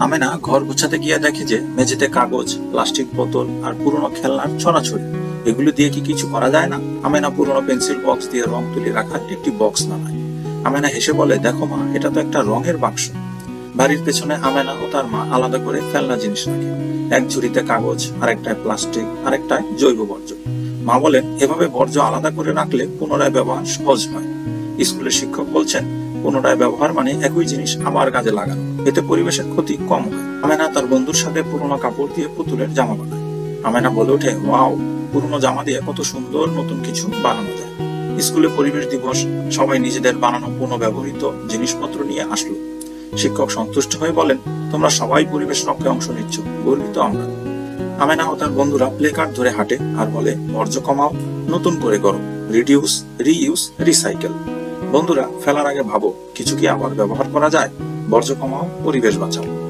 আমেনা ঘর গুছাতে গিয়ে দেখে যে মেঝেতে কাগজ, প্লাস্টিক বোতল আর পুরনো খেলনার ছড়াছড়ি। এগুলো দিয়ে কি কিছু করা যায় না? আমেনা পুরনো পেন্সিল বক্স দিয়ে রং তুলে রাখার একটি বক্স বানায় আমেনা হেসে বলে, দেখো মা, এটা তো একটা রঙের বাক্স। বাড়ির পেছনে আমেনা ও তার মা আলাদা করে খেলনা জিনিস রাখে। এক ঝুড়িতে কাগজ, আরেকটায় প্লাস্টিক, আরেকটায় জৈব বর্জ্য। মা বলেন, এভাবে বর্জ্য আলাদা করে রাখলে পুনরায় ব্যবহার সহজ হয়। স্কুলের শিক্ষক বলছেন পুনরায় ব্যবহার মানে একই জিনিস আবার কাজে লাগানো। এতে পরিবেশের ক্ষতি কম হয়। আমেনা তার বন্ধুর সাথে পুরোনো কাপড় দিয়ে পুতুলের জামা বানায়। আমেনা বলে ওঠে, ওয়াও, পুরোনো জামা দিয়ে কত সুন্দর নতুন কিছু বানানো যায়। স্কুলে পরিবেশ দিবস, সবাই নিজেদের বানানো পুনঃব্যবহৃত জিনিসপত্র নিয়ে আসলো। শিক্ষক সন্তুষ্ট হয়ে বলেন, তোমরা সবাই পরিবেশ রক্ষায় অংশ নিচ্ছ, গর্বিত আমরা। আমেনা ও তার বন্ধুরা প্লে কার্ড ধরে হাঁটে আর বলে বর্জ্য কমাও, নতুন করে করো রিডিউস রিইউজ রিসাইকেল বন্ধুরা ফেলার আগে ভাবো কিছু কি আবার ব্যবহার করা যায়? বর্জ্য কমাও পরিবেশ বাঁচাও।